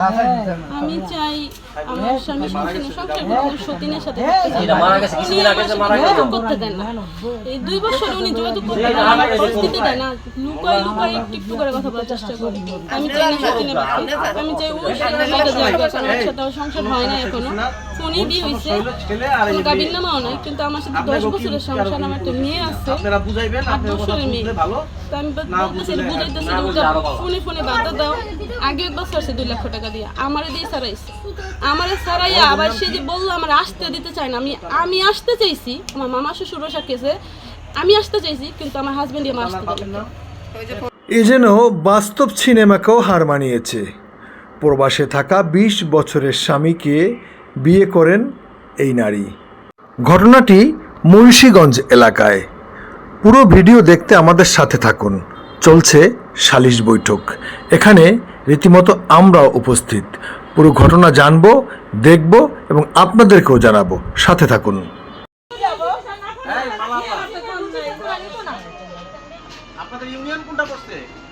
আমি চাই আমার স্বামী সংসারে সংসার করতে সতীনের সাথে এটা মারা গেছে কিছুদিন আগে যে মারা গেল যোগাযোগ করতে দেন না। এই দুই বছর উনি যোগাযোগ করতে দেন না আমার পরিস্থিতি দেয় না। লুকাই লুকাই একটু একটু করে কথা বলার চেষ্টা করি। আমি চাই না সতীনে আমি চাই ওর সাথে কারণ সাথে সংসার হয় না এখনও। ফোনই বিয়ে হয়েছে। গাবির নামাও নাই কিন্তু আমার সাথে দশ বছরের সংসার আমার একটা মেয়ে আছে। আট বছরের মেয়ে। তো আমি বলতেছি বুঝাইতেছি ফোনে ফোনে বাধা দাও। আগে একবার সারছে দুই লক্ষ টাকা দিয়ে, আমারে দিয়ে সারাইছে। আমারে সারাইয়া আবার সে যে বলল, আমার আসতে দিতে চায় না। আমি আমি আসতে চাইছি, আমার মামা শ্বশুর বসা আমি আসতে চাইছি, কিন্তু আমার হাজবেন্ড আমার আসতে না। এ যেন বাস্তব সিনেমাকেও হার মানিয়েছে। প্রবাসে থাকা ২০ বছরের স্বামীকে বিয়ে করেন এই নারী। ঘটনাটি মুন্সীগঞ্জ এলাকায়। পুরো ভিডিও দেখতে আমাদের সাথে থাকুন। চলছে সালিশ বৈঠক। এখানে রীতিমতো আমরাও উপস্থিত পুরো ঘটনা জানব দেখব এবং আপনাদেরকেও জানাব সাথে থাকুন আপনাদের ইউনিয়ন কোনটা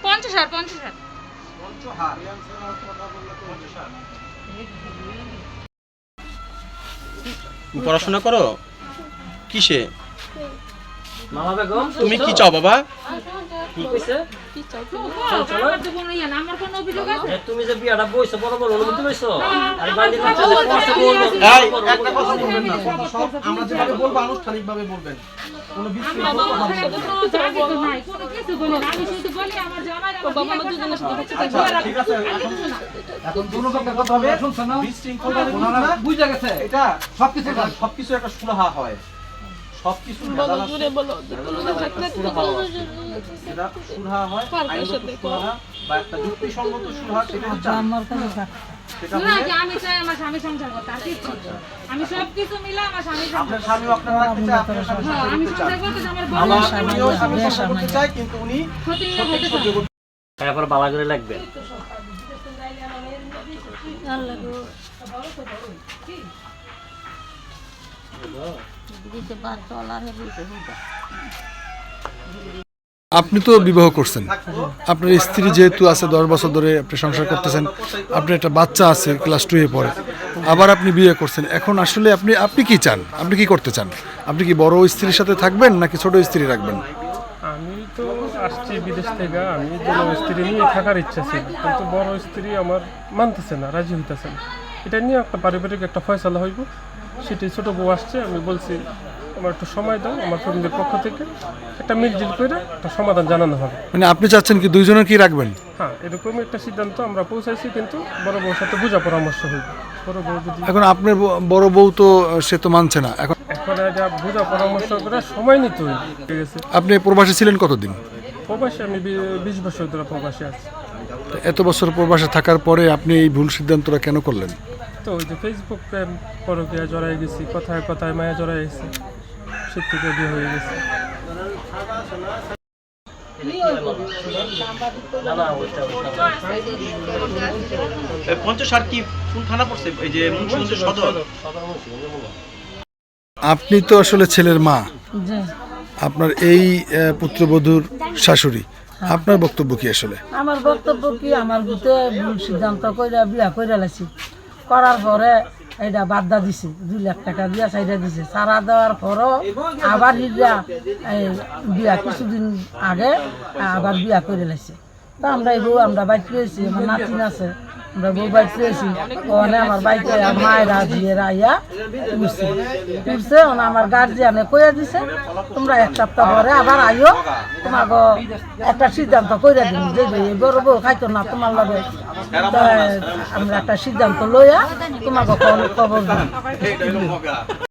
পঞ্চহার পড়াশোনা করো কিসে মামা বেগম তুমি কি চাও বাবা? কি কইছে? কি চাও আমার তো কোনো না, আমার কোনো অভিযোগ আছে যে তুমি যে বিয়াটা বইছো বড় বড় অনুমতি লইছো আর বাইরে বাচ্চা যে কষ্ট করল এই একটা কথা বলবেন না সব আমরা যেভাবে বলব আনুষ্ঠানিকভাবে বলবেন। কোনো বিশৃঙ্খল কথা বলবেন কোনো জায়গা তো নাই, কোনো কিছু বলি না। আমি শুধু বলি আমার জামাই আমার বাবা বিয়ে আমার করতে দুজনের সাথে হচ্ছে ঠিক আছে এখন এখন দুটো কথা কথা হবে বিশৃঙ্খল বুঝে গেছে। এটা সবকিছু সবকিছু একটা সুরাহা হয়। সবকিছু সুরাহা হয় বা একটা যুক্তিসঙ্গত সেটা হচ্ছে হ্যাঁ, তারপর বালা করে লাগবে। আপনি তো বিবাহ করছেন। আপনার স্ত্রী যেহেতু আছে, দশ বছর ধরে আপনি সংসার করতেছেন, আপনার একটা বাচ্চা আছে ক্লাস টুয়ে পড়ে, আবার আপনি বিয়ে করছেন। এখন আসলে আপনি আপনি কি চান? আপনি কি করতে চান? আপনি কি বড় স্ত্রীর সাথে থাকবেন নাকি ছোট স্ত্রী রাখবেন? আমি তো আসছি বিদেশ থেকে, আমি বড় স্ত্রী নিয়ে থাকার ইচ্ছা ছিল, কিন্তু বড় স্ত্রী আমার মানতেছে না, রাজি হইতেছে না। এটা নিয়ে একটা পারিবারিক একটা ফয়সালা হইব। সেটাই ছোটো বউ আসছে আমি বলছি আমার একটু সময় দাও আমার ফ্যামিলির পক্ষ থেকে একটা মিলজিল করে একটা সমাধান জানানো হবে। মানে আপনি চাচ্ছেন কি দুইজনের কি রাখবেন? হ্যাঁ এরকমই একটা সিদ্ধান্ত আমরা পৌঁছাইছি কিন্তু বড় বউর সাথে বোঝা পরামর্শ হইব বড় বউ যদি এখন আপনার বড় বউ তো সে তো মানছে না। এখন এখন এটা বোঝা পরামর্শ করে সময় নিতে হইব ঠিক আছে আপনি প্রবাসে ছিলেন কতদিন? প্রবাসে আমি বিশ বছর ধরে প্রবাসে আছি। এত বছর প্রবাসে থাকার পরে আপনি এই ভুল সিদ্ধান্তটা কেন করলেন? তো ওই যে ফেসবুক প্রেম পরকিয়া জড়াই গেছি কথায় কথায় মায়া জড়াই গেছি সে থেকে বিয়ে হয়ে গেছে। আপনি তো আসলে ছেলের মা। আপনার এই পুত্রবধূর শাশুড়ি। আপনার বক্তব্য কি আসলে? আমার বক্তব্য কি? আমার ভুল সিদ্ধান্ত কইরা বিয়া কইরা লাইছি। করার পরে এটা বাদ্দা দিছে, দুই লাখ টাকা দিয়া চাইরা দিছে। সারা দেওয়ার পরও আবার এই বিয়া কিছুদিন আগে আবার বিয়া করে লাইছে। তো আমরা এই বউ, আমরা বাইক পেয়েছি আমার নাতিন আছে, আমরা বউ বাইক পেয়েছি ওখানে আমার বাইকে মায়েরা, ঝিয়েরা আইয়া উঠছে। উঠছে, ওনা আমার গার্জিয়ানে কইয়া দিছে, তোমরা এক সপ্তাহ পরে আবার আইও। তোমাকে একটা সিদ্ধান্ত কইরা দিন যে বড় বউ খাইতো না তোমার লগে আমরা একটা সিদ্ধান্ত লইয়া তোমাকে খবর দিই